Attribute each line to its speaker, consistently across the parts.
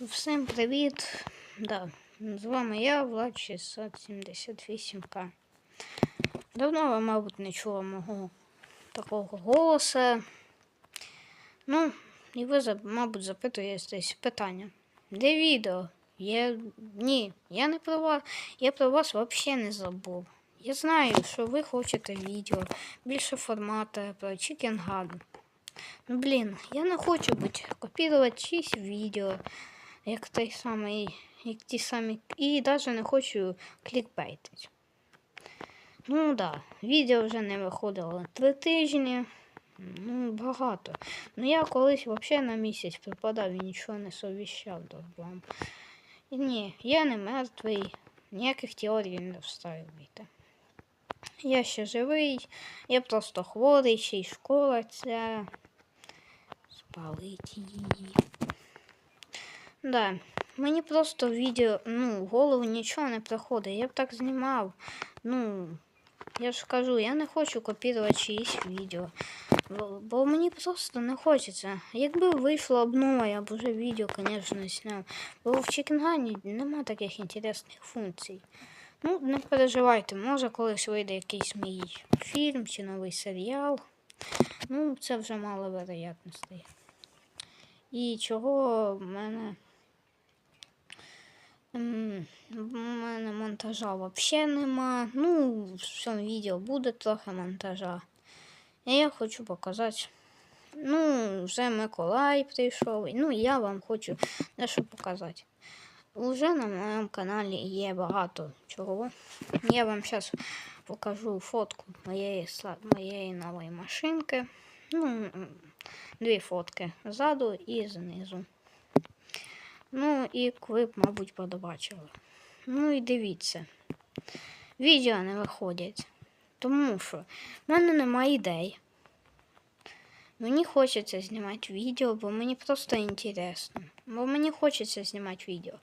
Speaker 1: Всім привіт! Да. З вами я, Влад 678К. Давно ви, мабуть, не чули мого такого голоса. Ну, і ви, мабуть, запитуєтесь питання. Де відео? Я... Ні, я не про вас. Я про вас взагалі не забув. Я знаю, що ви хочете відео, більше формату про Chicken Gun. Ну, блін, я не хочу бути копірувати чиїсь відео, як той самий, як ті самі, і навіть не хочу клікбейтити. Ну да, відео вже не виходило три тижні. Ну, багато. Ну я колись взагалі на місяць припадав і нічого не совіщав до вам. Ні, я не мертвий, ніяких теорій не вставити. Я ще живий, я просто хворий, ще й школа ця. Спалить її. Да. Мені просто відео, ну, в голову нічого не приходить. Я б так знімав. Ну, я ж кажу, я не хочу копірувати чиїсь відео. Бо, мені просто не хочеться. Якби вийшла обнова, я б уже відео, звісно, зняв. Бо в Чікінгані нема таких інтересних функцій. Ну, не переживайте, може колись вийде якийсь мій фільм чи новий серіал. Ну, це вже мало вероятностей. І чого в мене. В мене монтажа взагалі нема. Ну, в цьому відео буде трохи монтажа. І я хочу показати. Ну, вже Миколай прийшов. Ну, я вам хочу дещо показати. Уже на моєму каналі є багато чого. Я вам зараз покажу фотку моєї, моєї нової машинки. Ну, дві фотки ззаду і знизу. Ну, і ви мабуть, подобачили. Ну і дивіться. Відео не виходять. Тому що в мене немає ідей. Мені хочеться знімати відео, бо мені просто інтересно. Бо мені хочеться знімати відео.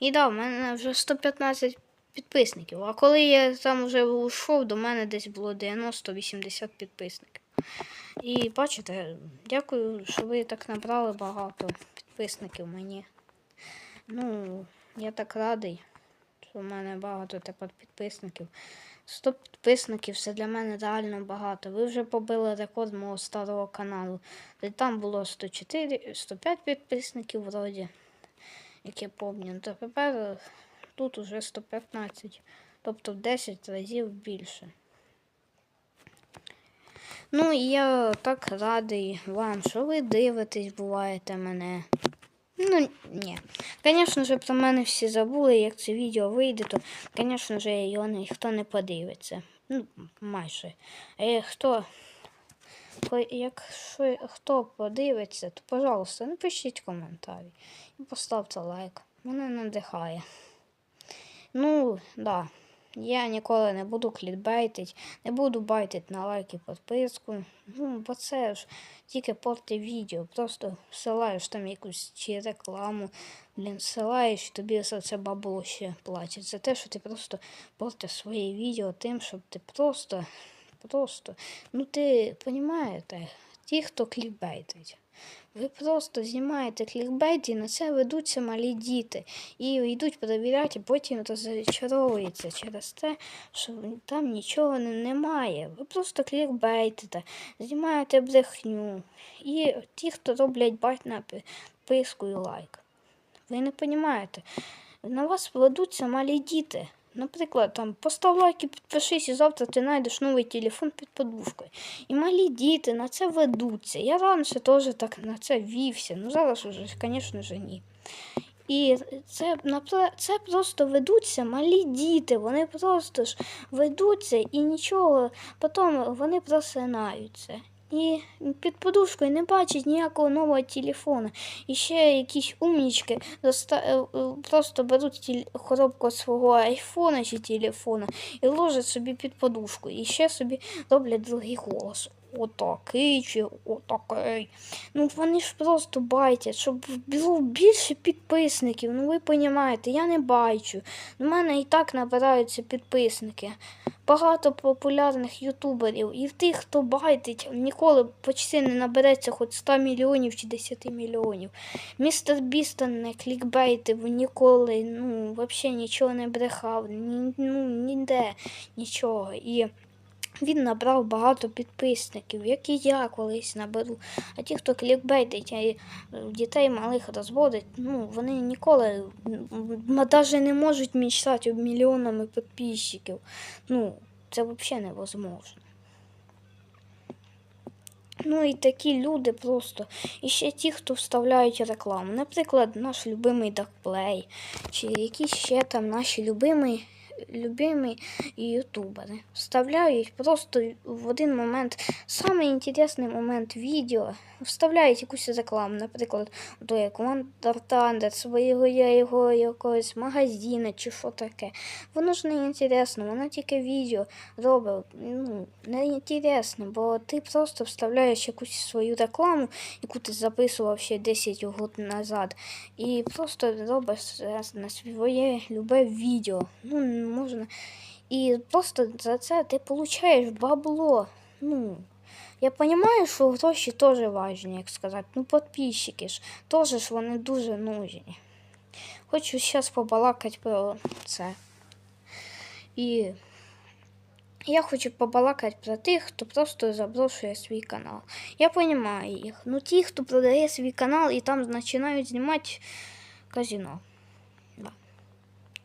Speaker 1: І да, в мене вже 115 підписників. А коли я там вже ушов, до мене десь було 90-80 підписників. І бачите, дякую, що ви так набрали багато підписників мені. Ну, я так радий, що в мене багато тепер підписників. 100 підписників це для мене реально багато. Ви вже побили рекорд мого старого каналу. Де там було 104, 105 підписників вроді, як я пам'ятаю. То тепер тут уже 115, тобто в 10 разів більше. Ну і я так радий вам, що ви дивитесь, буваєте мене. Ну, ні. Звісно ж, про мене всі забули, як це відео вийде, то, звісно ж, його ніхто не подивиться. Ну, майже. А хто, якщо хто подивиться, то, пожалуйста, напишіть коментарі і поставте лайк. Мене надихає. Ну, да. Я ніколи не буду клікбейтить, не буду байтити на лайк і підписку. Ну, бо це ж тільки порти відео. Просто всилаєш там якусь чи рекламу, блін, всилаєш, і тобі за це бабло ще платять. За те, що ти просто портиш своє відео тим, щоб ти просто, просто, ну ти розумієте, ті, хто клікбейтить. Ви просто знімаєте клікбейт і на це ведуться малі діти. І йдуть перевіряти, потім розчаровуються через те, що там нічого не- немає. Ви просто клікбейтите, знімаєте брехню. І ті, хто роблять бать на підписку і лайк. Ви не розумієте. На вас ведуться малі діти. Наприклад, там постав лайк і підпишись, і завтра ти знайдеш новий телефон під подушкою. І малі діти на це ведуться. Я раніше теж так на це вівся. Ну зараз уже, звісно ж, ні. І це, це просто ведуться малі діти. Вони просто ж ведуться і нічого, потім вони просинаються. І під подушкою не бачать ніякого нового телефона. І ще якісь умнічки доста- е, е, просто беруть тіль- коробку свого айфона чи телефона і ложать собі під подушку. І ще собі роблять другий голос. Отакий чи отакий. Ну вони ж просто байтять, щоб було більше підписників. Ну ви розумієте, я не бачу. У мене і так набираються підписники. Багато популярних ютуберів, і в тих, хто байтить, ніколи почти не набереться хоч 100 мільйонів чи 10 мільйонів. Містер Бістон не клікбейтив ніколи, ну, взагалі нічого не брехав, ні, ну, ніде нічого. І він набрав багато підписників, як і я колись наберу. А ті, хто клікбейтить, а дітей малих розводить, ну, вони ніколи навіть не можуть мечтати об мільйонами підписчиків. Ну, це взагалі невозможно. Ну і такі люди просто. І ще ті, хто вставляють рекламу. Наприклад, наш любимий Darkplay, чи якісь ще там наші любимі, любимі ютубери. Вставляють просто в один момент, самий інтересний момент відео, вставляють якусь рекламу, наприклад, то як One Thunder, свого його якогось магазину чи що таке. Воно ж не інтересно, воно тільки відео робить. Ну, не інтересно, бо ти просто вставляєш якусь свою рекламу, яку ти записував ще 10 років назад, і просто робиш на своє любе відео. Ну, можна. І просто за це ти получаєш бабло. Ну, я розумію, що гроші теж важні, як сказати. Ну, підписчики ж, теж ж вони дуже нужні. Хочу зараз побалакати про це. І я хочу побалакати про тих, хто просто заброшує свій канал. Я розумію їх. Ну ті, хто продає свій канал і там починають знімати казино.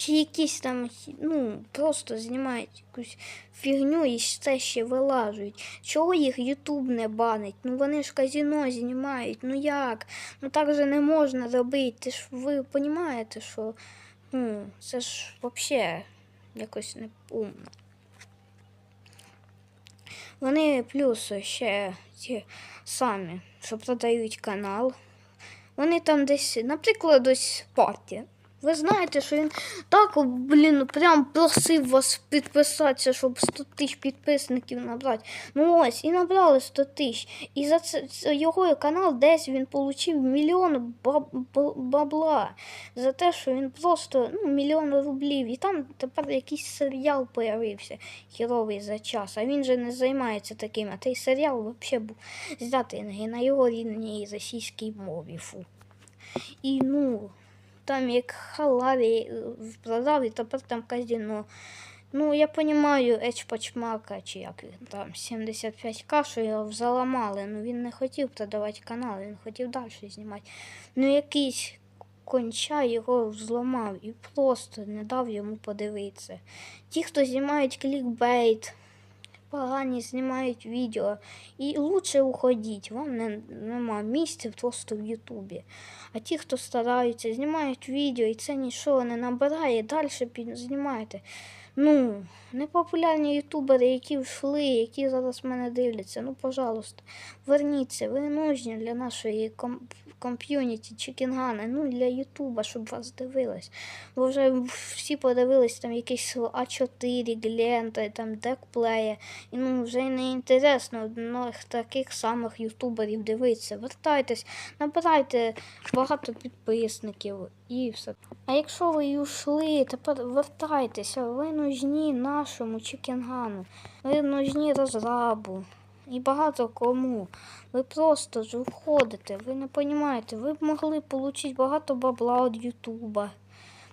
Speaker 1: Чи якісь там, ну, просто знімають якусь фігню і це ще вилажують. Чого їх Ютуб не банить? Ну вони ж казино знімають. Ну як? Ну так же не можна робити. Ти ж ви розумієте, що ну, це ж взагалі якось не умно. Вони плюс ще ті самі, що продають канал. Вони там десь, наприклад, ось партія. Ви знаєте, що він так, блін, прям просив вас підписатися, щоб 100 тисяч підписників набрати. Ну ось, і набрали 100 тисяч. І за це, його канал десь він отримав мільйон бабла. За те, що він просто ну, мільйон рублів. І там тепер якийсь серіал появився хіровий за час. А він же не займається таким. А той серіал взагалі був на- на його рідній російській мові. Фу. І ну, там як халаві продав, і тепер там казино. Ну, я розумію, Еч Пачмака, чи як там 75к, що його заламали. Ну він не хотів продавати канал, він хотів далі знімати. Ну якийсь конча його зламав і просто не дав йому подивитися. Ті, хто знімають клікбейт, погані знімають відео. І лучше уходіть, вам не, нема місця просто в Ютубі. А ті, хто стараються, знімають відео, і це нічого не набирає, далі знімайте. Ну, непопулярні ютубери, які йшли, які зараз мене дивляться, ну, пожалуйста, верніться, ви нужні для нашої ком- ком'юніті Чікінгана, ну для Ютуба, щоб вас дивились. Бо вже всі подивились там якісь А4, Глента, там Декплея, і ну вже не інтересно одних таких самих ютуберів дивитися. Вертайтесь, набирайте багато підписників і все. А якщо ви й ушли, тепер вертайтеся, ви нужні нашому Чікінгану, ви нужні розрабу. І багато кому. Ви просто ж входите, ви не розумієте, ви б могли отримати багато бабла від Ютуба.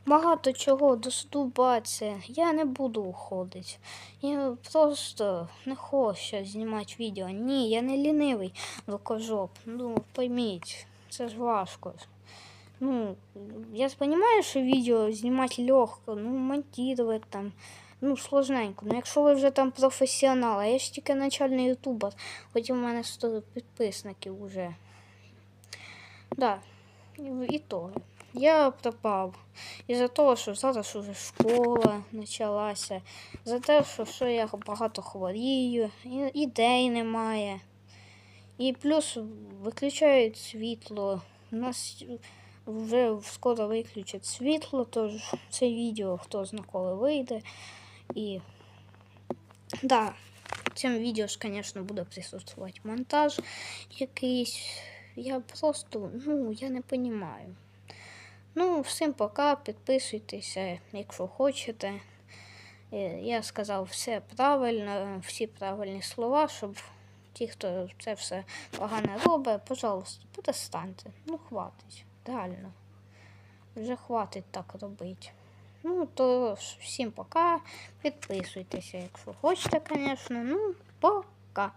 Speaker 1: Багато чого доступатися. Я не буду уходити. Я просто не хочу знімати відео. Ні, я не лінивий рукожоп. Ну, пойміть, це ж важко. Ну, я розумію, що відео знімати легко, ну, монтувати там. Ну, сложненько. Ну, якщо ви вже там професіонал, а я ж тільки начальний ютубер, хоч у мене 100 підписників вже. Да. І, і то. Я пропав. Із-за того, що зараз уже школа почалася. За те, що, що я багато хворію, і- ідей немає. І плюс виключають світло. У нас вже скоро виключать світло, тож це відео хто зна коли вийде. И да, в цьому відео ж, звісно, буде присутствувати монтаж якийсь. Я просто, ну, я не розумію. Ну, всім пока, підписуйтеся, якщо хочете. Е, я сказав все правильно, всі правильні слова, щоб ті, хто це все погане робить, пожалуйста, перестаньте. Ну, хватить. Реально. Вже хватить так робити. Ну, то всім пока. Підписуйтеся, якщо хочете, звісно. Ну, пока.